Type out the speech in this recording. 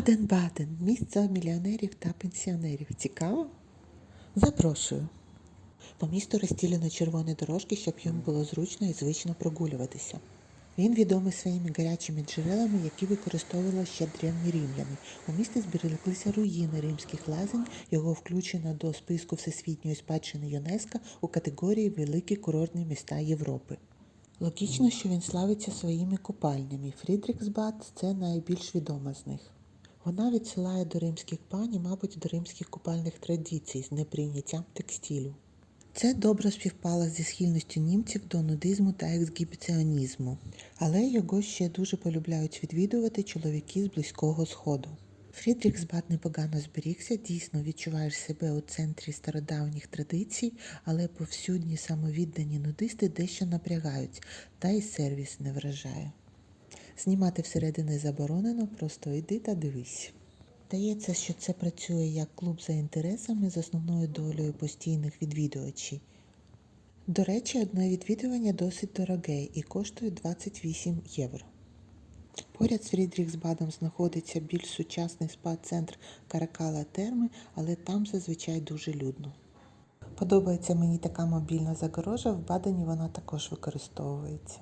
Баден-Баден місце мільйонерів та пенсіонерів. Цікаво? Запрошую. По місту розстілено червоні дорожки, щоб їм було зручно і звично прогулюватися. Він відомий своїми гарячими джерелами, які використовували ще древні римляни. У місті збереглися руїни римських лазень, його включено до списку Всесвітньої спадщини ЮНЕСКО у категорії Великі курортні міста Європи. Логічно, що він славиться своїми купальнями. Фрідріксбад це найбільш відома з них. Вона відсилає до римських пані, мабуть, до римських купальних традицій з неприйняттям текстилю. Це добре співпало зі схильністю німців до нудизму та ексгібіціонізму, але його ще дуже полюбляють відвідувати чоловіки з близького сходу. Фрідріксбад непогано зберігся, дійсно відчуваєш себе у центрі стародавніх традицій, але повсюдні самовіддані нудисти дещо напрягають, та й сервіс не вражає. Знімати всередини заборонено, просто йди та дивись. Здається, що це працює як клуб за інтересами з основною долею постійних відвідувачів. До речі, одне відвідування досить дороге і коштує 28 євро. Поряд з Фрідріксбадом знаходиться більш сучасний спа-центр Каракала Терми, але там зазвичай дуже людно. Подобається мені така мобільна загорожа, в Бадені вона також використовується.